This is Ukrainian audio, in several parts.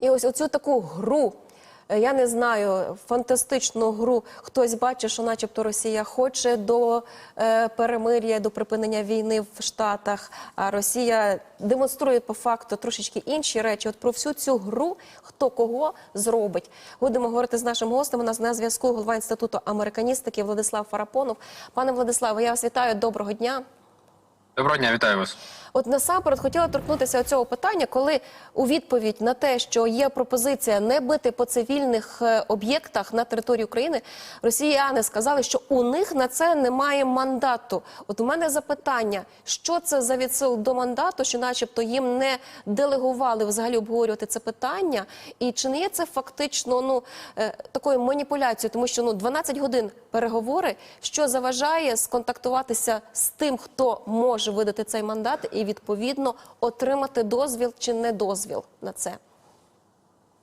І ось оцю таку гру, е, я не знаю, фантастичну гру. Хтось бачить, що, начебто, Росія хоче до е, перемир'я, до припинення війни в Штатах. А Росія демонструє по факту трошечки інші речі. От про всю цю гру, хто кого зробить. Будемо говорити з нашим гостем. У нас на зв'язку голова інституту американістики Владислав Фарапонов. Пане Владиславе, я вас вітаю. Доброго дня. Доброго дня, вітаю вас. От насамперед хотіла торкнутися цього питання, коли у відповідь на те, що є пропозиція не бити по цивільних е, об'єктах на території України, росіяни сказали, що у них на це немає мандату. От у мене запитання, що це за відсил до мандату, що, начебто, їм не делегували взагалі обговорювати це питання, і чи не є це фактично ну е, такою маніпуляцією, тому що ну 12 годин переговори, що заважає сконтактуватися з тим, хто може видати цей мандат, і відповідно отримати дозвіл чи не дозвіл на це.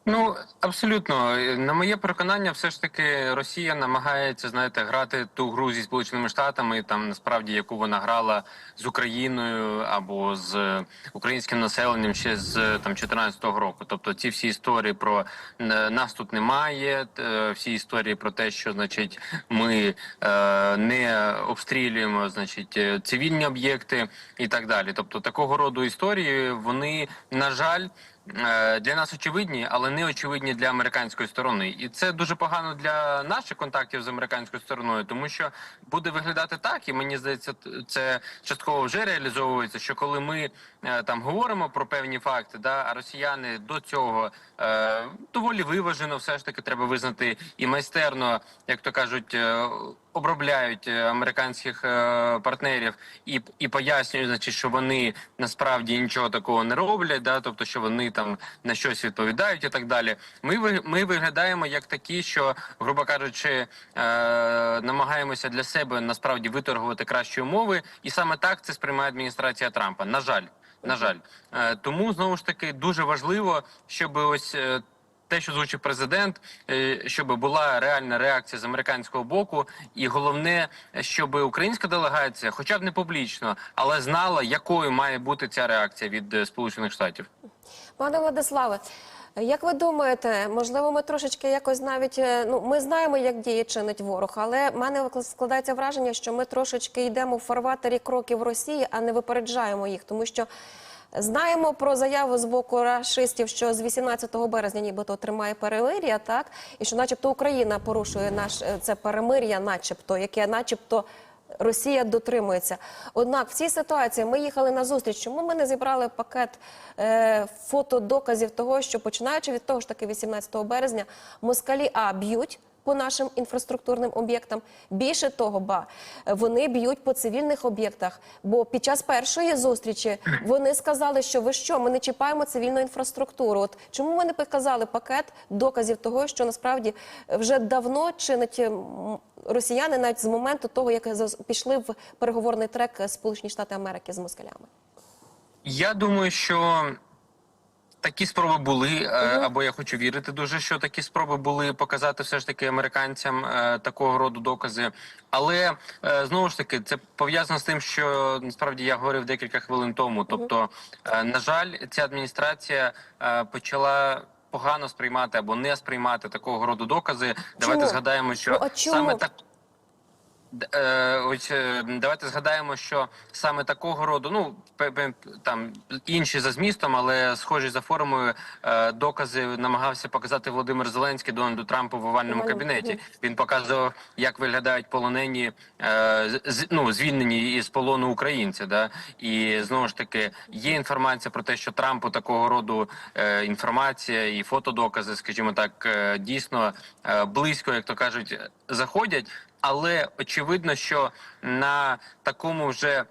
Ну абсолютно на моє переконання, все ж таки Росія намагається знаєте грати ту гру зі сполученими штатами, там насправді яку вона грала з Україною або з українським населенням ще з там 14-го року. Тобто, ці всі історії про е, нас тут немає, е, всі історії про те, що значить ми е, не обстрілюємо, значить е, цивільні об'єкти і так далі. Тобто такого роду історії вони на жаль. Е, для нас очевидні, але не очевидні для американської сторони, і це дуже погано для наших контактів з американською стороною, тому що буде виглядати так, і мені здається, це частково вже реалізовується. Що коли ми там говоримо про певні факти, да а росіяни до цього е, доволі виважено, все ж таки треба визнати і майстерно, як то кажуть. е, Обробляють е, американських е, партнерів і і пояснюють, значить, що вони насправді нічого такого не роблять, да, тобто, що вони там на щось відповідають і так далі. Ми ми виглядаємо як такі, що, грубо кажучи, е, намагаємося для себе насправді виторгувати кращі умови, і саме так це сприймає адміністрація Трампа. На жаль, на жаль, е, тому знову ж таки дуже важливо, щоб ось. е, те, що звучить президент, е, щоб була реальна реакція з американського боку, і головне, щоб українська делегація, хоча б не публічно, але знала, якою має бути ця реакція від Сполучених Штатів. Пане Владиславе, як ви думаєте, можливо, ми трошечки якось навіть е, ну ми знаємо, як діє чинить ворог, але в мене складається враження, що ми трошечки йдемо в фарватері кроків Росії, а не випереджаємо їх, тому що. Знаємо про заяву з боку рашистів, що з 18 березня нібито тримає перемир'я, так і що, начебто, Україна порушує наш е, це перемир'я, начебто, яке, начебто, Росія дотримується. Однак в цій ситуації ми їхали на зустріч. Чому ми не зібрали пакет е, фотодоказів того, що починаючи від того ж таки 18 березня, москалі а б'ють. По нашим інфраструктурним об'єктам більше того, ба вони б'ють по цивільних об'єктах. Бо під час першої зустрічі вони сказали, що ви що, ми не чіпаємо цивільну інфраструктуру. От чому ми не показали пакет доказів того, що насправді вже давно чинить росіяни, навіть з моменту того, як пішли в переговорний трек Сполучені Штати Америки з москалями? Я думаю, що такі спроби були, е, або я хочу вірити дуже, що такі спроби були показати все ж таки американцям е, такого роду докази. Але е, знову ж таки, це пов'язано з тим, що насправді я говорив декілька хвилин тому. Тобто, на жаль, ця адміністрація почала. Погано сприймати або не сприймати такого роду докази. Давайте згадаємо, що Ну, чому? саме так Е, ось е, давайте згадаємо, що саме такого роду, ну там інші за змістом, але схожі за формою е, докази намагався показати Володимир Зеленський Дональду Трампу в овальному Овальному, кабінеті. Він показував, як виглядають полонені е, з, ну, звільнені із полону українці. Да? І знову ж таки є інформація про те, що Трампу такого роду е, інформація і фотодокази, скажімо так, е, дійсно е, близько, як то кажуть, заходять. Але очевидно, що на такому вже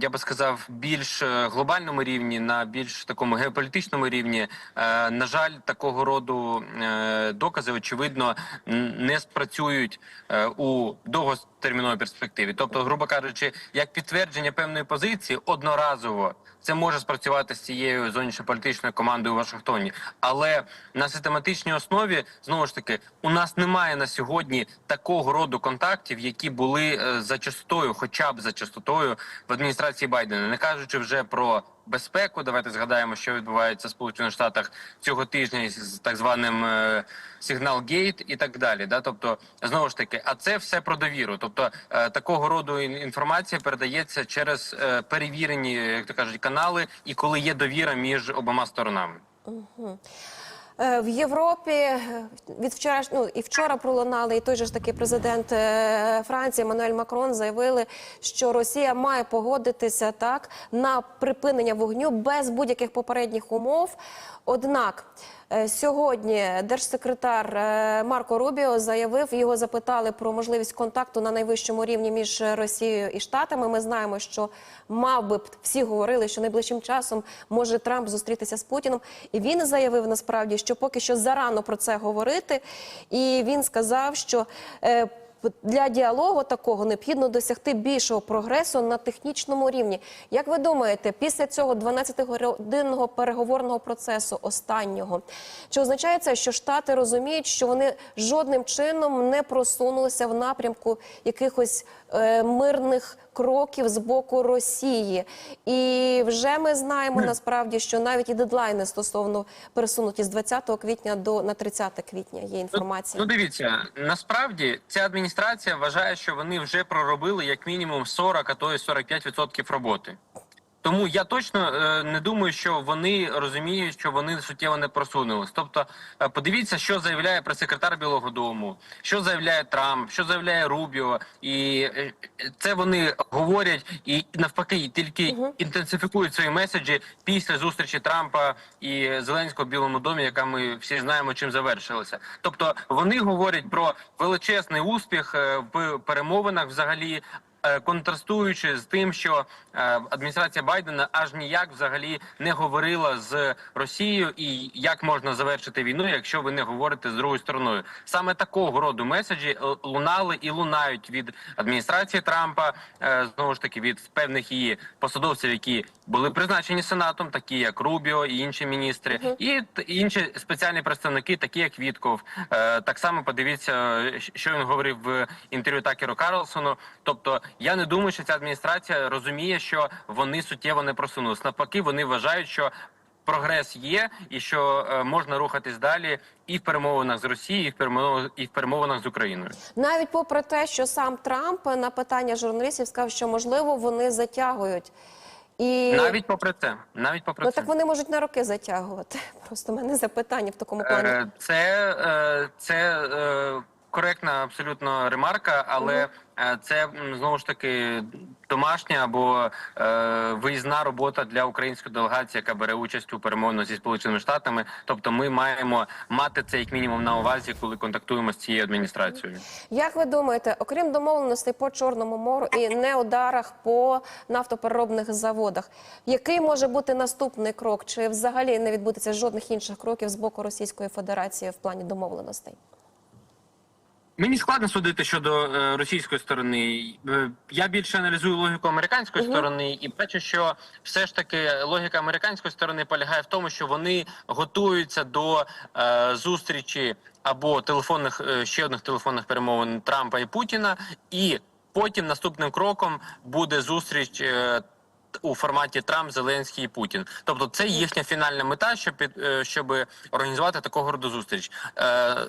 я би сказав, більш е, глобальному рівні, на більш такому геополітичному рівні, е, на жаль, такого роду е, докази очевидно не спрацюють у довготерміновій перспективі. Тобто, грубо кажучи, як підтвердження певної позиції одноразово. Це може спрацювати з цією зовнішньополітичною командою у Вашингтоні, але на систематичній основі знову ж таки у нас немає на сьогодні такого роду контактів, які були за частотою, хоча б за частотою в адміністрації Байдена, не кажучи вже про безпеку. Давайте згадаємо, що відбувається в Сполучених Штатах цього тижня із так званим е, сигнал гейт і так далі. Да? Тобто, знову ж таки, а це все про довіру. Тобто е, такого роду інформація передається через е, перевірені, як то кажуть, канали, і коли є довіра між обома сторонами. Е, В Європі е, від вчора ну і вчора пролунали, і той же ж таки президент е, Франції Еммануель Макрон заявили, що Росія має погодитися так на припинення вогню без будь-яких попередніх умов. Однак е, сьогодні держсекретар е, Марко Рубіо заявив, його запитали про можливість контакту на найвищому рівні між Росією і Штатами. Ми знаємо, що мав би всі говорили, що найближчим часом може Трамп зустрітися з Путіном. І він заявив насправді, що поки що зарано про це говорити. І він сказав, що е, для діалогу такого необхідно досягти більшого прогресу на технічному рівні. Як ви думаєте, після цього 12-годинного переговорного процесу останнього, чи означає це, що Штати розуміють, що вони жодним чином не просунулися в напрямку якихось е, мирних кроків з боку Росії? І вже ми знаємо насправді, що навіть і дедлайни стосовно пересунуті з 20 квітня до на 30 квітня є інформація. Ну, дивіться, насправді ця адміністрація вважає, що вони вже проробили як мінімум 40, а то й 45% роботи. Тому я точно е, не думаю, що вони розуміють, що вони суттєво не просунулись. Тобто, е, подивіться, що заявляє прес-секретар Білого Дому, що заявляє Трамп, що заявляє Рубіо, і е, це вони говорять і навпаки тільки інтенсифікують свої меседжі після зустрічі Трампа і Зеленського в Білому домі, яка ми всі знаємо, чим завершилася. Тобто вони говорять про величезний успіх в перемовинах взагалі. Е, Контрастуючи з тим, що е, адміністрація Байдена аж ніяк взагалі не говорила з Росією, і як можна завершити війну, якщо ви не говорите з другою стороною. Саме такого роду меседжі е, лунали і лунають від адміністрації Трампа, знову ж таки від певних її посадовців, які були призначені сенатом, такі як Рубіо і інші міністри, і інші спеціальні представники, такі як Вітков. Так само подивіться, що він говорив в інтерв'ю Такеру Карлсону. Тобто, я не думаю, що ця адміністрація розуміє, що вони суттєво не просунулись. Навпаки, вони вважають, що прогрес є, і що е, можна рухатись далі і в перемовинах з Росією, і в перемовинах, і в перемовинах з Україною. Навіть попри те, що сам Трамп на питання журналістів сказав, що можливо вони затягують. І Навіть попри це, навіть попри ну це. так вони можуть на роки затягувати. Просто в мене запитання в такому плані. Е, Це, е, це е, коректна абсолютно ремарка, але е, це знову ж таки домашня або е, виїзна робота для української делегації, яка бере участь у перемовинах зі сполученими штатами. Тобто, ми маємо мати це як мінімум на увазі, коли контактуємо з цією адміністрацією. Як ви думаєте, окрім домовленостей по Чорному мору і неударах по нафтопереробних заводах, який може бути наступний крок? Чи взагалі не відбудеться жодних інших кроків з боку Російської Федерації в плані домовленостей? Мені складно судити щодо е, російської сторони. Е, Я більше аналізую логіку американської сторони і бачу, що все ж таки логіка американської сторони полягає в тому, що вони готуються до е, зустрічі або телефонних е, ще одних телефонних перемовин Трампа і Путіна, і потім наступним кроком буде зустріч. е, у форматі Трамп, Зеленський і Путін, тобто це їхня фінальна мета, щоб під е, щоб організувати такого роду зустріч. Е,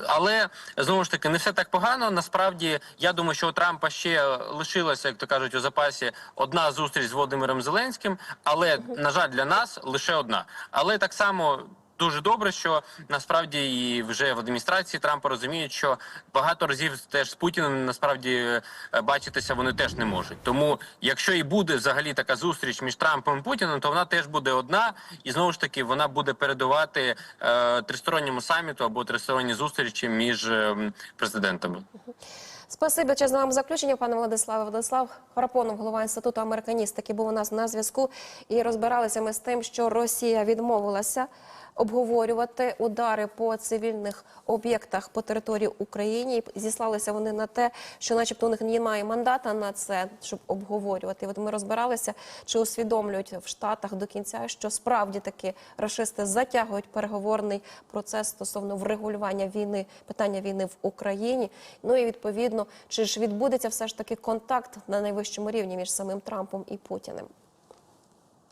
але знову ж таки не все так погано. Насправді я думаю, що у Трампа ще лишилася, як то кажуть, у запасі одна зустріч з Володимиром Зеленським. Але на жаль, для нас лише одна. Але так само. Дуже добре, що насправді і вже в адміністрації Трампа розуміють, що багато разів теж з Путіним насправді е, бачитися вони теж не можуть. Тому, якщо і буде взагалі така зустріч між Трампом і Путіним, то вона теж буде одна, і знову ж таки вона буде передувати е, тристоронньому саміту або тристоронній зустрічі між е, президентами. Спасибі чесно вам заключення, пане Владиславе. Владислав Харапонов, голова інституту американіст, який був у нас на зв'язку. І розбиралися ми з тим, що Росія відмовилася обговорювати удари по цивільних об'єктах по території України. І зіслалися вони на те, що, начебто, у них немає мандата на це, щоб обговорювати. І от ми розбиралися, чи усвідомлюють в Штатах до кінця, що справді таки рашисти затягують переговорний процес стосовно врегулювання війни, питання війни в Україні. Ну і відповідно, чи ж відбудеться все ж таки контакт на найвищому рівні між самим Трампом і Путіним.